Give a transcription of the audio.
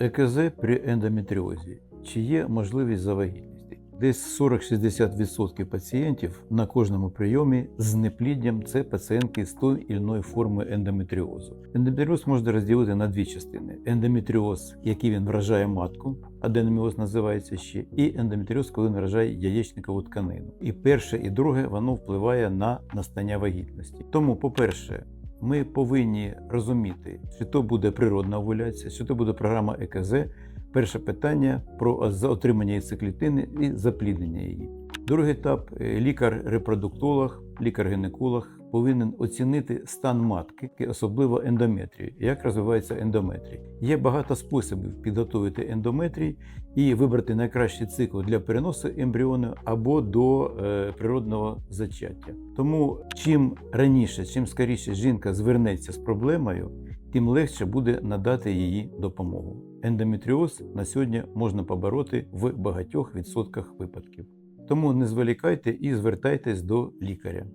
ЕКЗ при ендометріозі. Чи є можливість завагітності? Десь 40-60% пацієнтів на кожному прийомі з непліддям це пацієнтки з тої і іної форми ендометріозу. Ендометріоз можна розділити на дві частини: ендометріоз, який він вражає матку, аденоміоз називається ще, і ендометріоз, коли він вражає яєчникову тканину. І перше, і друге воно впливає на настання вагітності. Тому, по-перше, ми повинні розуміти, чи то буде природна овуляція, чи то буде програма ЕКЗ. Перше питання про отримання яйцеклітини і запліднення її. Другий етап лікар-репродуктолог, лікар-гінеколог повинен оцінити стан матки, особливо ендометрію, як розвивається ендометрій. Є багато способів підготувати ендометрій і вибрати найкращий цикл для переносу ембріону або до е, природного зачаття. Тому чим раніше, чим скоріше жінка звернеться з проблемою, тим легше буде надати її допомогу. Ендометріоз на сьогодні можна побороти в багатьох відсотках випадків. Тому не зволікайте і звертайтесь до лікаря.